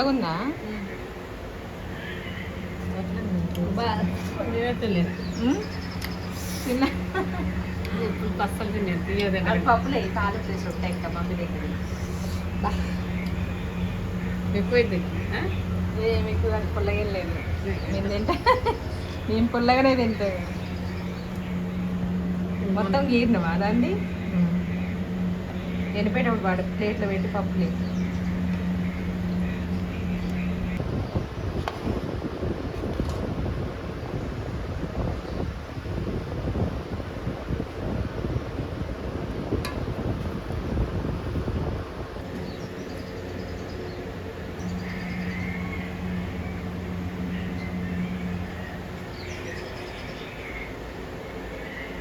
బాగుందా? తిన్నా. అస్సలు తినేది తీయదు పప్పులే కాలు ప్లేస్ ఉంటాయి ఇంకా మమ్మీ దగ్గర. ఎక్కువైంది. ఏ మీకు అది పుల్లగా లేదు. నేను తింటా. నేను పుల్లగానే తింటా. మొత్తం గీరినవా దాన్ని? ఎనిపోయేటప్పుడు వాడు ప్లేట్లో పెట్టి పప్పులే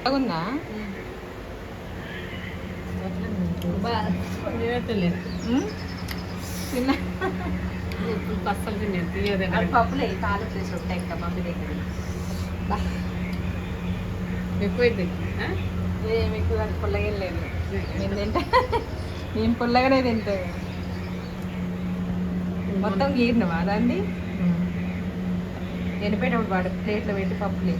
బాగుందా? అస్సలు తినేది పప్పులే ఉంటాయి ఇంకా మమ్మీ దగ్గర. మీకు అది పుల్లగా లేదు. నేను తింటా? నేను పుల్లగానే తింటా. మొత్తం గీరినవా దాన్ని? ఎనిపోయేటప్పుడు వాడు ప్లేట్లో పెట్టి పప్పులే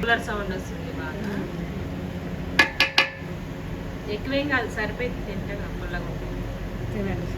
కూలర్ సౌండ్ వస్తుంది బాగా. ఎక్కువేం కాదు సరిపోయింది తింటాం పుల్లగా ఉంటుంది తినండి.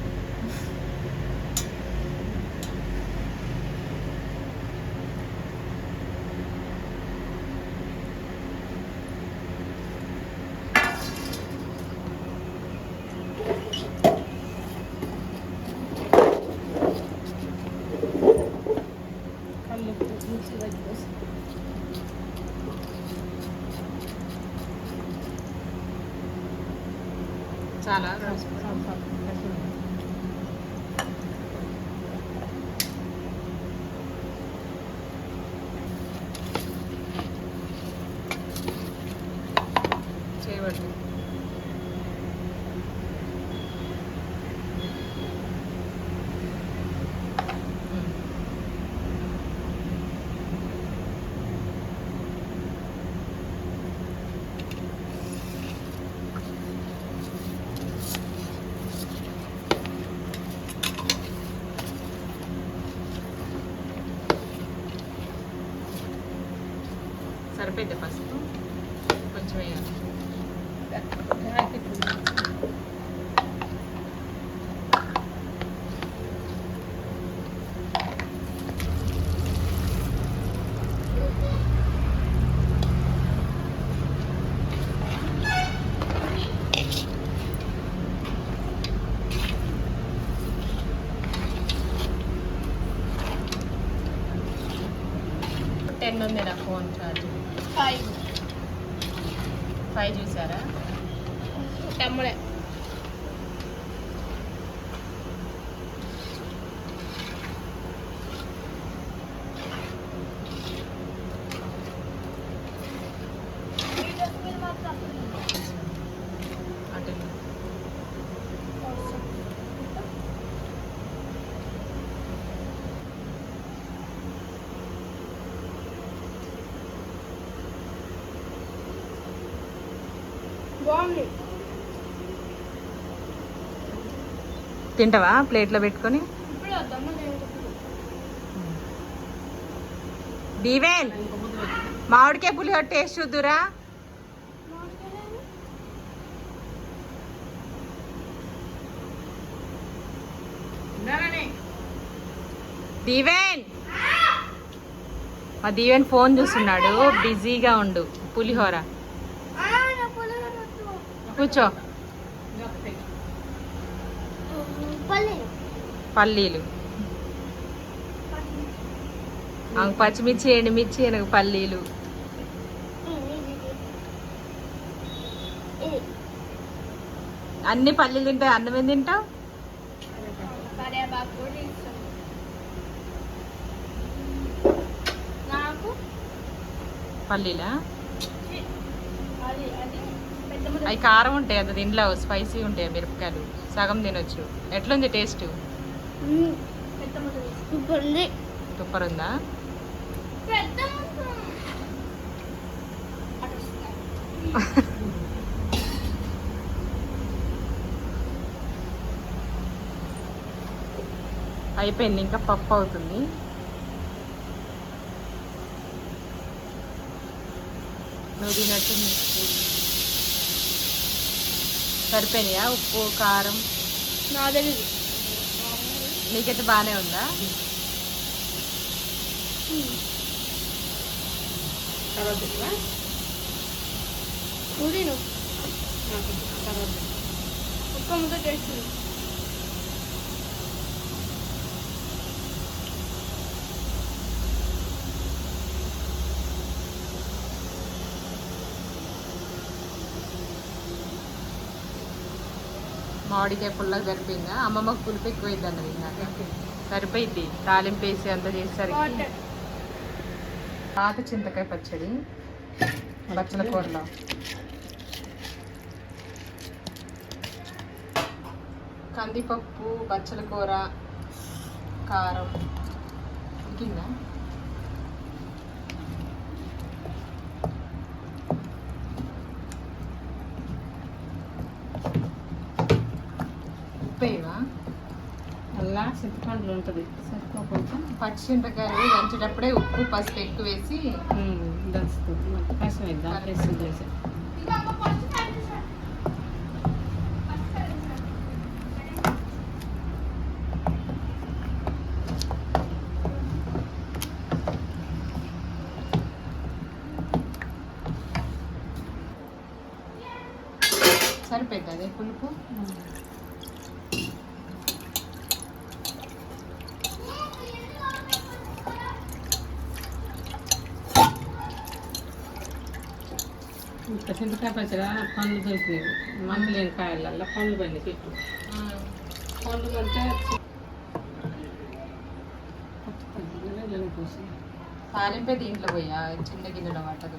咋了放松放松 సరిపోయింది పసుపు కొంచెం వేయాలి టెన్ ఉంది నా ఫోన్ ఫ్రై ఫైవ్ చూసారా? తమ్ముడే అటు బాగుంది. తింటావా ప్లేట్లో పెట్టుకొని? దీవెన్ మామిడికాయ పులిహోర టేస్ట్ చూద్దురా. దీవెన్. మా దీవెన్ ఫోన్ చూస్తున్నాడు బిజీగా ఉండు పులిహోర. కూర్చో. పల్లీలు. పచ్చిమిర్చి ఎండుమిర్చి ఎనకు పల్లీలు. అన్ని పల్లీలు తింటాయి అన్నం ఏం తింటావు? పల్లీలా? అవి కారం ఉంటాయి అది దీంట్లో స్పైసీ ఉంటాయి మిరపకాయలు సగం తినొచ్చు. ఎట్లుంది టేస్ట్? సూపర్ ఉంది సూపర్ ఉందా. అయిపోయింది ఇంకా పప్పు అవుతుంది. నువ్వు తినట్టు సరిపోయినాయా? ఉప్పు కారం? నా తెలియదు నీకైతే బాగానే ఉందా? తర్వాత నాకు తర్వాత. ఒక్క ముద్ద టేస్ట్ మామిడికాయ పుల్లగా సరిపోయిందా? అమ్మమ్మకు పులుపు ఎక్కువైంది అన్నది సరిపోయింది. తాలింపు వేసి అంత చేసేసరికి పాత చింతకాయ పచ్చడి బచ్చల కూరలో. కందిపప్పు బచ్చల కూర కారం. ఉడికిందా? చింతపండులు ఉంటుంది. సరిపోకుండా పచ్చి చింతకాయలు దంచేటప్పుడే ఉప్పు పసుపు ఎక్కువ వేసి దంచుతుంది కష్టం అయిందా టేస్ట్ చేసి ఇంకా అమ్మ ఫస్ట్ కలిపి సార్ ఫస్ట్ కలిపి సార్ సరిపోయింది అదే పులుపు ఇంకా చింతకాయ పచ్చడి పండ్లు దొరికినాయి. మందు లేని కాయలల్లో పండ్లు పండి చెట్టు పండ్లు అంటే తాలింపే దీంట్లో పోయా? చిన్న గిన్నెలో పట్టదు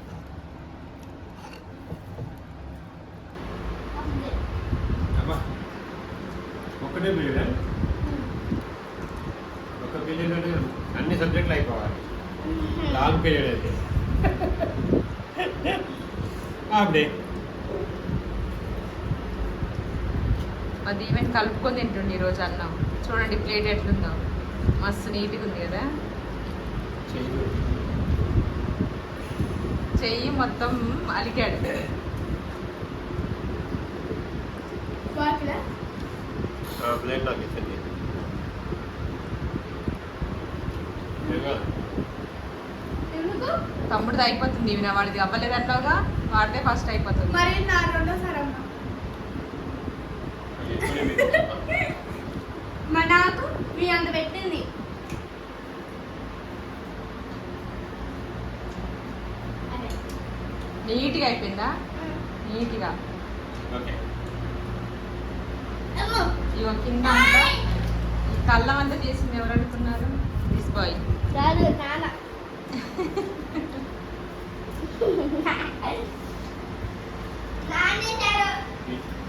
అబ్బా ఒక్కటే పీరియడ్ ఒక అంటే అన్ని సబ్జెక్టులు అయిపోవాలి. లాంగ్ పీరియడ్ అయితే. అప్పుడే అది ఈవెన్ కలుపుకొని తింటుండే ఈరోజు అన్నం. చూడండి ప్లేట్ ఎట్లుందో. మస్తు నీట్గా ఉంది కదా. చెయ్యి మొత్తం అలికాడు. తమ్ముడిది అయిపోతుంది ఇవి నా వాడిది. అవ్వలేదు అన్నావుగా వాడితే ఫస్ట్ అయిపోతుంది. మరి నా రెండోసారి అమ్మ మా నాకు మీ అంత పెట్టింది. నీట్గా అయిపోయిందా? నీట్గా. ఓకే. అమ్మో. ఇవ కింద అంతా ఈ కళ్ళం అంతా చేసింది ఎవరు అనుకున్నారు? This boy. కాదు నాన్న. 拿捏住了。